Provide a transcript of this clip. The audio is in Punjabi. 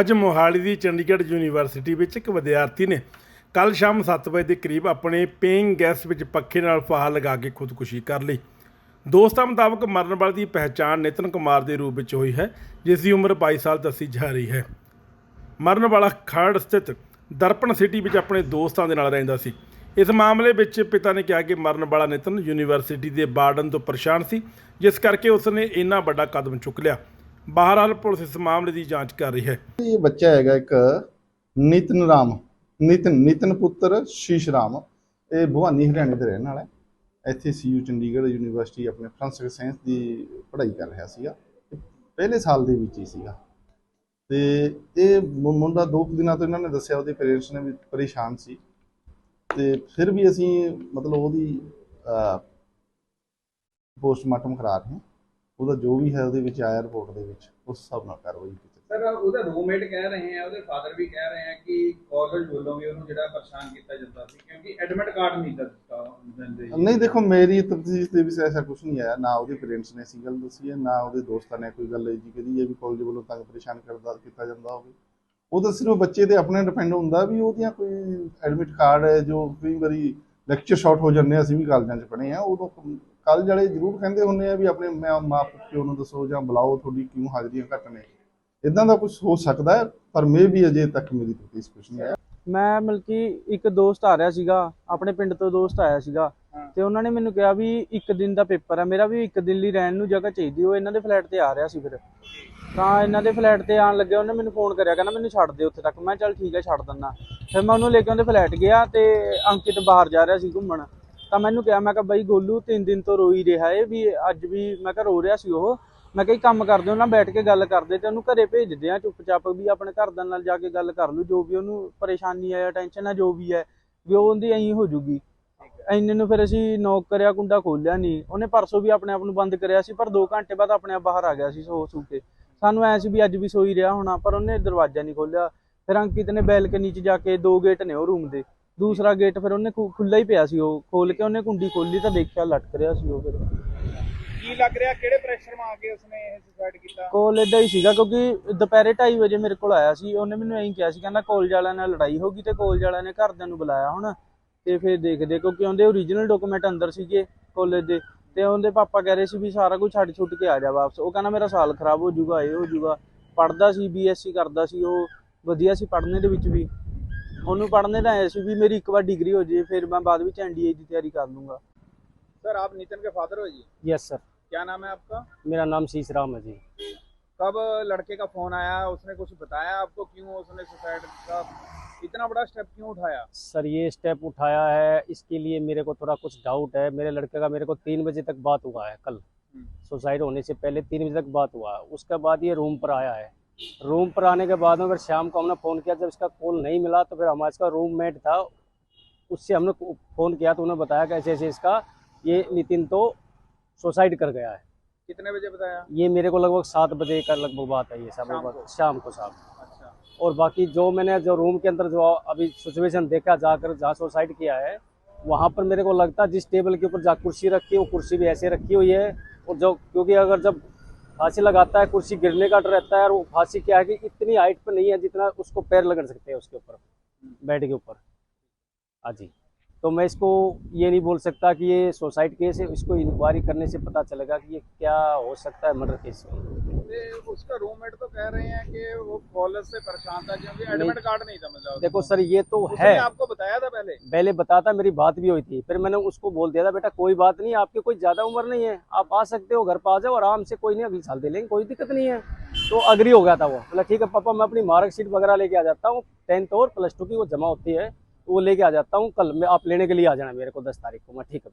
ਅੱਜ ਮੋਹਾਲੀ ਦੀ ਚੰਡੀਗੜ੍ਹ ਯੂਨੀਵਰਸਿਟੀ ਵਿੱਚ ਇੱਕ ਵਿਦਿਆਰਥੀ ਨੇ ਕੱਲ ਸ਼ਾਮ 7 ਵਜੇ ਦੇ ਕਰੀਬ ਆਪਣੇ ਪੇਇੰਗ ਗੈਸ ਵਿੱਚ ਪੱਖੇ ਨਾਲ ਫਾਹਾ ਲਗਾ ਕੇ ਖੁਦਕੁਸ਼ੀ ਕਰ ਲਈ। ਦੋਸਤਾਂ ਮੁਤਾਬਕ ਮਰਨ ਵਾਲੇ ਦੀ ਪਹਿਚਾਣ ਨਿਤਨ ਕੁਮਾਰ ਦੇ ਰੂਪ ਵਿੱਚ ਹੋਈ ਹੈ, ਜਿਸ ਦੀ ਉਮਰ 22 ਸਾਲ ਦੱਸੀ ਜਾ ਰਹੀ ਹੈ। ਮਰਨ ਵਾਲਾ ਖਰੜ ਸਥਿਤ ਦਰਪਣ ਸਿਟੀ ਵਿੱਚ ਆਪਣੇ ਦੋਸਤਾਂ ਦੇ ਨਾਲ ਰਹਿੰਦਾ ਸੀ। ਇਸ ਮਾਮਲੇ ਵਿੱਚ ਪਿਤਾ ਨੇ ਕਿਹਾ ਕਿ ਮਰਨ ਵਾਲਾ ਨਿਤਨ ਯੂਨੀਵਰਸਿਟੀ ਦੇ ਬਾਰਡਨ ਤੋਂ ਪਰੇਸ਼ਾਨ ਸੀ, ਜਿਸ ਕਰਕੇ ਉਸ ਨੇ ਇੰਨਾ ਵੱਡਾ ਕਦਮ ਚੁੱਕ ਲਿਆ। ਬਹਰਹਾਲ ਪੁਲਿਸ ਇਸ ਮਾਮਲੇ ਦੀ ਜਾਂਚ ਕਰ ਰਹੀ ਹੈ। ਇਹ ਬੱਚਾ ਹੈਗਾ ਇੱਕ ਨਿਤਨ ਰਾਮ, ਨਿਤਨ ਨਿਤਨ ਪੁੱਤਰ ਸ਼ੀਸ਼ ਰਾਮ। ਇਹ ਭਵਾਨੀ ਹਰਿਆਣੇ ਦੇ ਰਹਿਣ ਵਾਲਾ ਹੈ। ਇੱਥੇ ਸੀਯੂ ਚੰਡੀਗੜ੍ਹ ਯੂਨੀਵਰਸਿਟੀ ਆਪਣੇ ਫਰਾਂਸਿਕ ਸਾਇੰਸ ਦੀ ਪੜ੍ਹਾਈ ਕਰ ਰਿਹਾ ਸੀਗਾ। ਪਹਿਲੇ ਸਾਲ ਦੇ ਵਿੱਚ ਹੀ ਸੀਗਾ। ਤੇ ਇਹ ਮੁੰਡਾ ਦੋ ਕੁ ਦਿਨਾਂ ਤੋਂ ਇਹਨਾਂ ਨੇ ਦੱਸਿਆ, ਉਹਦੇ ਪੇਰੈਂਟਸ ਨੇ ਵੀ ਪਰੇਸ਼ਾਨ ਸੀ। ਤੇ ਫਿਰ ਵੀ ਅਸੀਂ ਮਤਲਬ ਉਹਦੀ ਪੋਸਟਮਾਰਟਮ ਕਰਾ ਰਹੇ ਹਾਂ। ਉਹਦਾ ਜੋ ਵੀ ਹੈ ਉਹਦੇ ਵਿੱਚ ਆਇਆ ਰਿਪੋਰਟ ਦੇ ਵਿੱਚ ਉਸ ਹਿਸਾਬ ਨਾਲ ਕਾਰਵਾਈ ਕੀਤੀ ਸਰ ਉਹਦਾ ਰੂਮਮੇਟ ਕਹਿ ਰਹੇ ਆ ਉਹਦੇ ਫਾਦਰ ਵੀ ਕਹਿ ਰਹੇ ਆ ਕਿ ਕਾਲਜ ਵੱਲੋਂ ਵੀ ਉਹਨੂੰ ਜਿਹੜਾ ਪਰੇਸ਼ਾਨ ਕੀਤਾ ਜਾਂਦਾ ਸੀ ਕਿਉਂਕਿ ਐਡਮਿਟ ਕਾਰਡ ਨਹੀਂ ਦਿੱਤਾ ਦਿੰਦੇ। ਨਹੀਂ ਦੇਖੋ ਮੇਰੀ ਤਫਤੀਸ਼ ਦੇ ਵਿੱਚ ਐਸਾ ਕੁਝ ਨਹੀਂ ਆਇਆ। ਨਾ ਉਹਦੇ ਪੇਰੈਂਟਸ ਨੇ ਸੀ ਗੱਲ ਦੱਸੀ ਹੈ ਨਾ ਉਹਦੇ ਦੋਸਤਾਂ ਨੇ ਕੋਈ ਗੱਲ ਜੀ ਕਰੀ ਹੈ ਵੀ ਕਾਲਜ ਵੱਲੋਂ ਤੰਗ ਪਰੇਸ਼ਾਨ ਕਰਦਾ ਕੀਤਾ ਜਾਂਦਾ ਹੋਵੇ। ਉਹ ਤਾਂ ਸਿਰਫ ਬੱਚੇ ਤੇ ਆਪਣੇ ਡਿਪੈਂਡ ਹੁੰਦਾ ਵੀ ਉਹਦੀਆਂ ਕੋਈ ਐਡਮਿਟ ਕਾਰਡ ਹੈ ਜੋ ਕਈ ਵਾਰੀ ਲੈਕਚਰ ਸ਼ਾਰਟ ਹੋ ਜਾਂਦੇ ਆ, ਅਸੀਂ ਵੀ ਕਾਲਜਾਂ 'ਚ ਪੜ੍ਹੇ ਆ। ਉਦੋਂ ਕਾਲਜ ਵਾਲੇ ਜ਼ਰੂਰ ਕਹਿੰਦੇ ਹੁੰਦੇ ਆ ਵੀ ਆਪਣੇ ਮਾਂ ਮਾਂ ਪਿਓ ਨੂੰ ਦੱਸੋ ਜਾਂ ਬੁਲਾਓ ਤੁਹਾਡੀ ਕਿਉਂ ਹਾਜ਼ਰੀਆਂ ਘੱਟ ਨੇ। ਇਦਾਂ ਦਾ ਕੁਝ ਹੋ ਸਕਦਾ ਹੈ ਪਰ ਮੇ ਵੀ ਅਜੇ ਤੱਕ ਮੇਰੀ ਤਫਤੀਸ਼ ਕੁਝ ਨਹੀਂ ਆਇਆ ਮੈਂ ਮਤਲਬ ਕਿ ਇੱਕ ਦੋਸਤ ਆ ਰਿਹਾ ਸੀਗਾ ਆਪਣੇ ਪਿੰਡ ਤੋਂ ਦੋਸਤ ਆਇਆ ਸੀਗਾ। ਤੇ ਉਹਨਾਂ ਨੇ ਮੈਨੂੰ ਕਿਹਾ ਵੀ ਇੱਕ ਦਿਨ ਦਾ ਪੇਪਰ ਹੈ ਮੇਰਾ ਵੀ ਇੱਕ ਦਿਨ ਲਈ ਰਹਿਣ ਨੂੰ ਜਗ੍ਹਾ ਚਾਹੀਦੀ ਉਹ ਇਹਨਾਂ ਦੇ ਫਲੈਟ ਤੇ ਆ ਰਿਹਾ ਸੀ ਫਿਰ। ਤਾਂ ਇਹਨਾਂ ਦੇ ਫਲੈਟ ਤੇ ਆਣ ਲੱਗਿਆ ਉਹਨੇ ਮੈਨੂੰ ਫੋਨ ਕਰਿਆ ਕਹਿੰਦਾ ਮੈਨੂੰ ਛੱਡ ਦੇ ਉੱਥੇ ਤੱਕ। ਮੈਂ ਚੱਲ ਠੀਕ ਹੈ ਛੱਡ ਦਿੰਦਾ। ਫਿਰ ਮੈਂ ਉਹਨੂੰ ਲੈ ਕੇ ਉਹਦੇ ਫਲੈਟ ਗਿਆ ਤੇ ਅੰਕਿਤ ਬਾਹਰ ਜਾ ਰਿਹਾ ਸੀ ਘੁੰਮਣ। ਤਾਂ ਮੈਨੂੰ ਕਿਹਾ, ਮੈਂ ਕਿਹਾ ਬਈ ਗੋਲੂ, ਤਿੰਨ ਦਿਨ ਤੋਂ ਰੋਈ ਰਿਹਾ ਏ ਵੀ ਅੱਜ ਵੀ ਮੈਂ ਕਿਹਾ ਰੋ ਰਿਹਾ ਸੀ ਉਹ। ਮੈਂ ਕਿਹਾ ਕੰਮ ਕਰਦੇ ਹੋ ਨਾ ਬੈਠ ਕੇ ਗੱਲ ਕਰਦੇ ਤੇ ਉਹਨੂੰ ਘਰੇ ਭੇਜਦੇ ਆ ਚੁੱਪਚਾਪ ਵੀ ਆਪਣੇ ਘਰਦਿਆਂ ਨਾਲ ਜਾ ਕੇ ਗੱਲ ਕਰ ਲੂ ਜੋ ਵੀ ਉਹਨੂੰ ਪਰੇਸ਼ਾਨੀ ਹੈ ਟੈਨਸ਼ਨ ਹੈ, ਜੋ ਵੀ ਹੈ, ਵੀ ਉਹ ਉਹਦੀ ਐਂ ਹੋ ਜੂਗੀ। ਇੰਨੇ ਨੂੰ ਫਿਰ ਅਸੀਂ ਨੌਕ ਕਰਿਆ ਕੁੰਡਾ ਖੋਲਿਆ ਨਹੀਂ ਉਹਨੇ ਪਰਸੋਂ ਵੀ ਆਪਣੇ ਆਪ ਨੂੰ ਬੰਦ ਕਰਿਆ ਸੀ, ਪਰ 2 ਘੰਟੇ ਬਾਅਦ ਆਪਣੇ ਆਪ ਬਾਹਰ ਆ ਗਿਆ ਸੀ ਸੋ ਸੂ ਕੇ। ਸਾਨੂੰ ਐ ਸੀ ਵੀ ਅੱਜ ਵੀ ਸੋਈ ਰਿਹਾ ਹੋਣਾ, ਪਰ ਉਹਨੇ ਦਰਵਾਜ਼ਾ ਨਹੀਂ ਖੋਲਿਆ ਫਿਰ ਅੰਕਿਤ ਨੇ ਬੈਲਕਨੀ 'ਚ ਜਾ ਕੇ ਦੋ ਗੇਟ ਨੇ ਉਹ ਰੂਮ ਦੇ। ਦੂਸਰਾ ਗੇਟ ਫਿਰ ਉਹਨੇ ਖੁੱਲਾ ਹੀ ਪਿਆ ਸੀ ਉਹ। ਖੋਲ ਕੇ ਉਹਨੇ ਕੁੰਡੀ ਖੋਲੀ ਤਾਂ ਦੇਖਿਆ ਲਟਕ ਰਿਹਾ ਸੀ ਉਹ ਫਿਰ। ਕੀ ਲੱਗ ਰਿਹਾ? ਕਿਹੜੇ ਪ੍ਰੈਸ਼ਰ ਮਾ ਕੇ ਉਸਨੇ ਇਹ ਸੁਸਾਈਡ ਕੀਤਾ? ਕੋਲ ਏਦਾਂ ਹੀ ਸੀਗਾ ਕਿਉਂਕਿ ਦੁਪਹਿਰੇ 2:30 ਵਜੇ ਮੇਰੇ ਕੋਲ ਆਇਆ ਸੀ। ਉਹਨੇ ਮੈਨੂੰ ਐਂ ਕਿਹਾ ਸੀ ਕਹਿੰਦਾ ਕਾਲਜ ਵਾਲਿਆਂ ਨਾਲ ਲੜਾਈ ਹੋ ਗਈ ਤੇ ਕਾਲਜ ਵਾਲਿਆਂ ਨੇ ਘਰਦਿਆਂ ਨੂੰ ਬੁਲਾਇਆ ਹੁਣ ਤੇ ਫਿਰ ਦੇਖਦੇ ਕਿਉਂਕਿ ਉਹਦੇ ਓਰੀਜਨਲ ਡਾਕੂਮੈਂਟ ਅੰਦਰ ਸੀਗੇ ਕਾਲਜ ਦੇ ਤੇ ਉਹਦੇ ਪਾਪਾ ਕਹਿ ਰਹੇ ਸੀ ਵੀ ਸਾਰਾ ਕੁਝ ਛੱਡ ਛੁੱਟ ਕੇ ਆ ਜਾ ਵਾਪਸ। ਉਹ ਕਹਿੰਦਾ ਮੇਰਾ ਸਾਲ ਖਰਾਬ ਹੋ ਜਾਊਗਾ ਇਹ ਹੋ ਜਾਊਗਾ। ਪੜਦਾ ਸੀ ਬੀਐਸਸੀ ਕਰਦਾ ਸੀ ਉਹ। ਵਧੀਆ ਸੀ ਪੜ੍ਹਨੇ ਦੇ ਵਿੱਚ ਵੀ ਉਹਨੂੰ ਪੜ੍ਹਨੇ ਦਾ ਐ ਸੀ ਵੀ ਮੇਰੀ ਇੱਕ ਵਾਰ ਡਿਗਰੀ ਹੋ ਜੇ ਫਿਰ ਮੈਂ ਬਾਅਦ ਵਿੱਚ ਐਨਡੀਏ ਦੀ ਤਿਆਰੀ ਕਰ ਲੂੰਗਾ सर आप नितिन के फादर हो जी ਯੈਸ ਸਰ क्या नाम है आपका ਮੇਰਾ ਨਾਮ ਸੀਸ ਰਾਮ ਹੈ ਜੀ कब लड़के का फोन आया उसने कुछ बताया आपको क्यों उसने सुसाइड का इतना बड़ा स्टेप क्यों उठाया सर ये स्टेप उठाया है इसके लिए मेरे को थोड़ा कुछ डाउट है मेरे लड़के का मेरे को तीन बजे तक बात हुआ है कल सुसाइड होने से पहले तीन बजे तक बात हुआ है उसके बाद ये रूम पर आया है रूम पर आने के बाद में फिर शाम को हमने फ़ोन किया जब इसका कॉल नहीं मिला तो फिर हमारा इसका रूममेट था उससे हमने फ़ोन किया तो उन्होंने बताया कि ऐसे ऐसे इसका ये नितिन तो सुसाइड कर गया है। कितने बजे बताया? ये मेरे को लगभग सात बजे का लगभग बात है ये सब शाम को? शाम को साहब अच्छा। और बाकी जो मैंने जो रूम के अंदर जो अभी सिचुएशन देखा जाकर जहाँ सुसाइड किया है वहाँ पर मेरे को लगता है जिस टेबल के ऊपर जहाँ कुर्सी रखी है वो कुर्सी भी ऐसे रखी हुई है। और जो क्योंकि अगर जब फांसी लगाता है, कुर्सी गिरने का डर रहता है और वो फांसी क्या है कि इतनी हाइट पर नहीं है जितना उसको पैर लगड़ सकते हैं उसके ऊपर, बेड के ऊपर। हाँ जी तो मैं इसको ये नहीं बोल सकता कि ये सुसाइड केस है, इसको इंक्वायरी करने से पता चलेगा कि ये क्या हो सकता है मर्डर केस में उसका रूममेट तो कह रहे हैं कि वो कॉलेज से परेशान था क्योंकि एडमिट कार्ड नहीं था मतलब। देखो सर ये तो है। आपको बताया था पहले? पहले बताता मेरी बात भी हुई थी। फिर मैंने उसको बोल दिया था बेटा कोई बात नहीं आपकी कोई ज़्यादा उम्र नहीं है। आप आ सकते हो घर पर आ जाओ आराम से कोई नहीं अगले साल दे लेंगे कोई दिक्कत नहीं है। तो अग्री हो गया था वो। बोला ठीक है पापा मैं अपनी मार्कशीट वगैरह लेके आ जाता हूँ टेंथ और प्लस टू की वो जमा होती है वो लेके आ जाता हूँ। कल मैं आप लेने के लिए आ जाना मेरे को दस तारीख को। मैं ठीक है